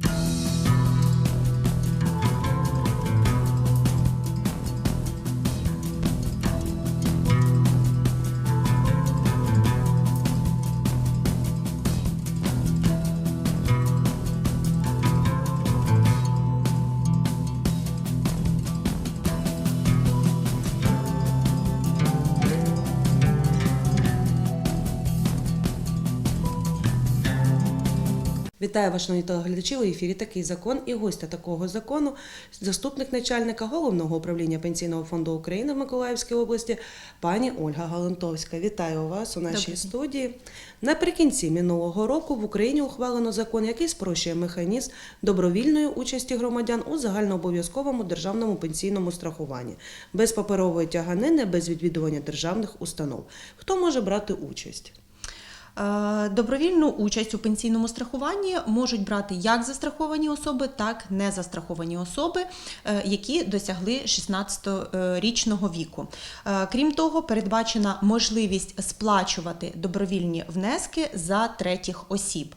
Bye. Вітаю вас, шановні телеглядачі. У ефірі такий закон і гостя такого закону, заступник начальника головного управління пенсійного фонду України в Миколаївській області, пані Ольга Галантовська. Вітаю вас у нашій Добрий день. студії. Наприкінці минулого року в Україні ухвалено закон, який спрощує механізм добровільної участі громадян у загальнообов'язковому державному пенсійному страхуванні без паперової тяганини, без відвідування державних установ. Хто може брати участь? Е, Добровільну участь у пенсійному страхуванні можуть брати як застраховані особи, так і незастраховані особи, е, які досягли 16-річного віку. Е, Крім того, передбачена можливість сплачувати добровільні внески за третіх осіб.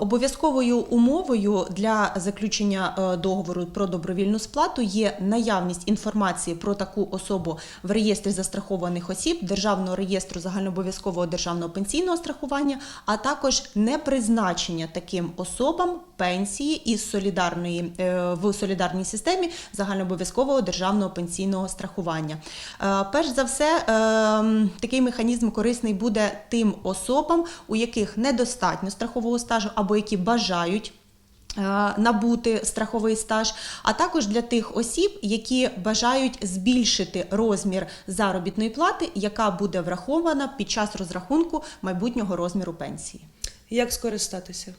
Обов'язковою умовою для заключення договору про добровільну сплату є наявність інформації про таку особу в реєстрі застрахованих осіб Державного реєстру загальнообов'язкового державного пенсійного страхування, а також непризначення таким особам пенсії із солідарної е, в солідарній системі загальнообов'язкового державного пенсійного страхування. Е, Перш за все, е, такий механізм корисний буде тим особам, у яких недостатньо страхового стажу або які бажають. Е, Набути страховий стаж, а також для тих осіб, які бажають збільшити розмір заробітної плати, яка буде врахована під час розрахунку майбутнього розміру пенсії. Як скористатися?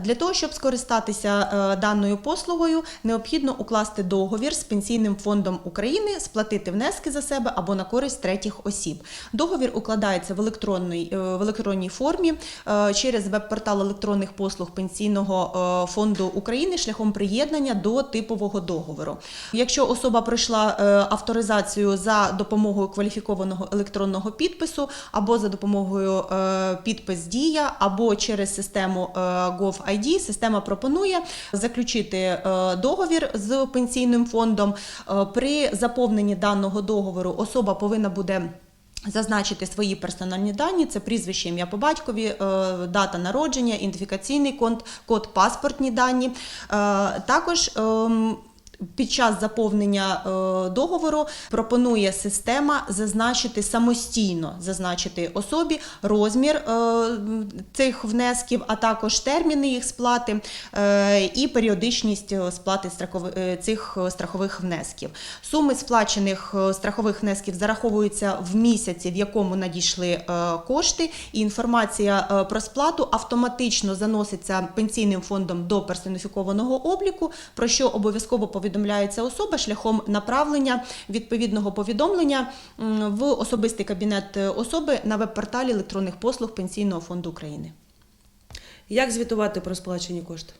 Для того, щоб скористатися е, даною послугою, необхідно укласти договір з Пенсійним фондом України, сплатити внески за себе або на користь третіх осіб. Договір укладається в електронній, е, в електронній формі е, через веб-портал електронних послуг Пенсійного е, фонду України шляхом приєднання до типового договору. Якщо особа пройшла е, авторизацію за допомогою кваліфікованого електронного підпису або за допомогою е, підпис Дія, або через систему е, GovID, система пропонує заключити е, договір з пенсійним фондом. Е, При заповненні даного договору особа повинна буде. Зазначити свої персональні дані, це прізвище, ім'я по батькові, дата народження, ідентифікаційний код, код паспортні дані. Також ем, під час заповнення е, договору пропонує система зазначити самостійно зазначити особі розмір е, цих внесків, а також терміни їх сплати е, і періодичність сплати цих страхових внесків. Суми сплачених страхових внесків зараховуються в місяці, в якому надійшли кошти, і інформація про сплату автоматично заноситься пенсійним фондом до персоніфікованого обліку, про що обов'язково повідомляється особа шляхом направлення відповідного повідомлення в особистий кабінет е, особи на веб-порталі електронних послуг Пенсійного фонду України. Як звітувати про сплачені кошти?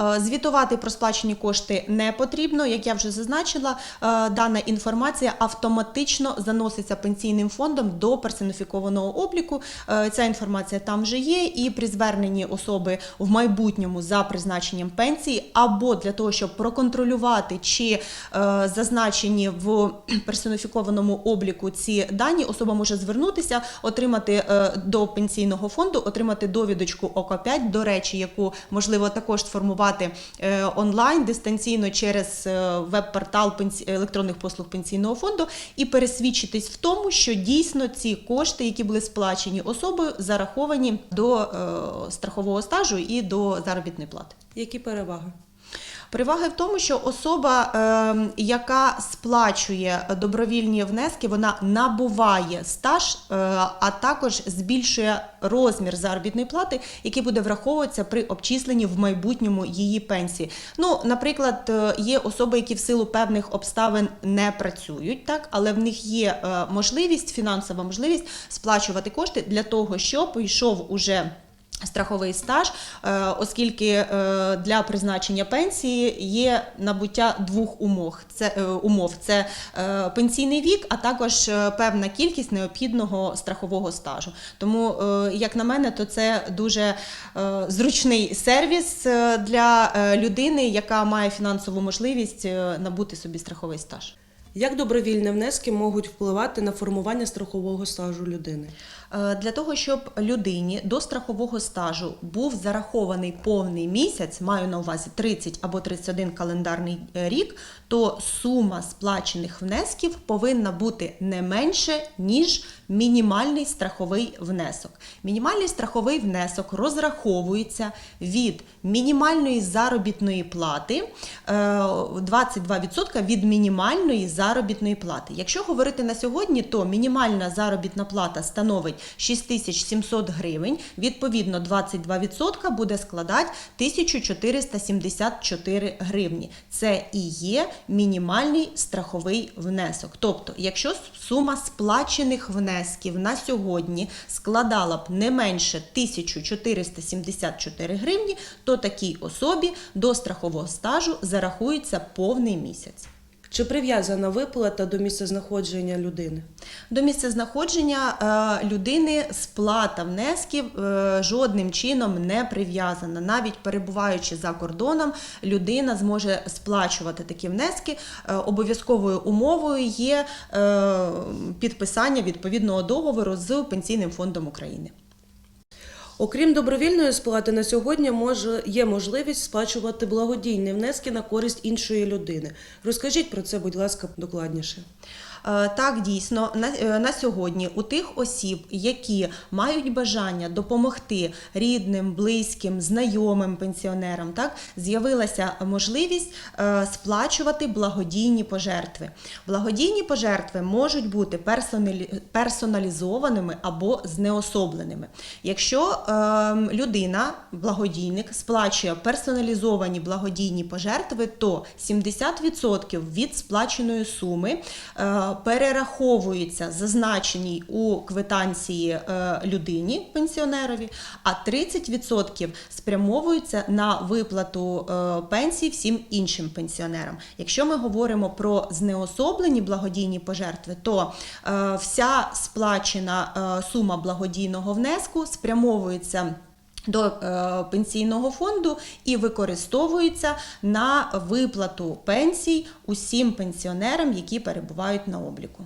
Е, Звітувати про сплачені кошти не потрібно. Як я вже зазначила, е, дана інформація автоматично заноситься пенсійним фондом до персоніфікованого обліку. Е, Ця інформація там вже є, і при зверненні особи в майбутньому за призначенням пенсії, або для того, щоб проконтролювати, чи зазначені в персоніфікованому обліку ці дані, особа може звернутися, отримати до пенсійного фонду, отримати довідочку ОК5, до речі, яку можливо також сформувати е, онлайн дистанційно через е, веб-портал електронних послуг пенсійного фонду і пересвідчитись в тому, що дійсно ці кошти, які були сплачені особою, зараховані до е, страхового стажу і до заробітної плати. Які переваги? Переваги в тому, що особа, е, яка сплачує добровільні внески, вона набуває стаж, е, а також збільшує розмір заробітної плати, який буде враховуватися при обчисленні в майбутньому її пенсії. Ну, наприклад, е, є особи, які в силу певних обставин не працюють, так, але в них є е, можливість, фінансова можливість сплачувати кошти для того, щоб йшов уже Страховий стаж, е, оскільки е, для призначення пенсії є набуття двох умов. Це е, умов це пенсійний вік, а також певна кількість необхідного страхового стажу. Тому, як на мене, то це дуже зручний сервіс для людини, яка має фінансову можливість набути собі страховий стаж. Як добровільні внески можуть впливати на формування страхового стажу людини? Е, Для того, щоб людині до страхового стажу був зарахований повний місяць, маю на увазі 30 або 31 календарний е, рік, то сума сплачених внесків повинна бути не менше, ніж мінімальний страховий внесок. Мінімальний страховий внесок розраховується від мінімальної заробітної плати е, 22% від мінімальної заробітної плати. Якщо говорити на сьогодні, то мінімальна заробітна плата становить 6700 гривень, відповідно 22% буде складати 1474 гривні. Це і є мінімальний страховий внесок. Тобто, якщо сума сплачених внесків на сьогодні складала б не менше 1474 гривні, то такій особі до страхового стажу зарахується повний місяць. Чи прив'язана виплата до місця знаходження людини? До місця знаходження е, людини сплата внесків е, жодним чином не прив'язана. Навіть перебуваючи за кордоном, людина зможе сплачувати такі внески. Е, обов'язковою умовою є підписання відповідного договору з Пенсійним фондом України. Окрім добровільної сплати, на сьогодні може є можливість сплачувати благодійні внески на користь іншої людини. Розкажіть про це, будь ласка, докладніше. Е, Так, дійсно, на, е, на сьогодні у тих осіб, які мають бажання допомогти рідним, близьким, знайомим пенсіонерам, так з'явилася можливість е, сплачувати благодійні пожертви. Благодійні пожертви можуть бути персоналізованими або знеособленими. Якщо е, людина, благодійник, сплачує персоналізовані благодійні пожертви, то 70% від сплаченої суми перераховується зазначеній у квитанції е, людині, пенсіонерові, а 30% спрямовуються на виплату е, пенсій всім іншим пенсіонерам. Якщо ми говоримо про знеособлені благодійні пожертви, то е, вся сплачена сума благодійного внеску спрямовується. До е, пенсійного фонду і використовується на виплату пенсій усім пенсіонерам, які перебувають на обліку.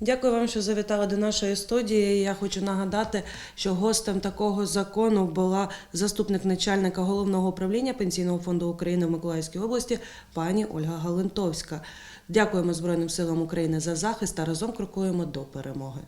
Дякую вам, що завітали до нашої студії. Я хочу нагадати, що гостем такого закону була заступник начальника головного управління Пенсійного фонду України в Миколаївській області пані Ольга Галентовська. Дякуємо Збройним силам України за захист та разом крокуємо до перемоги.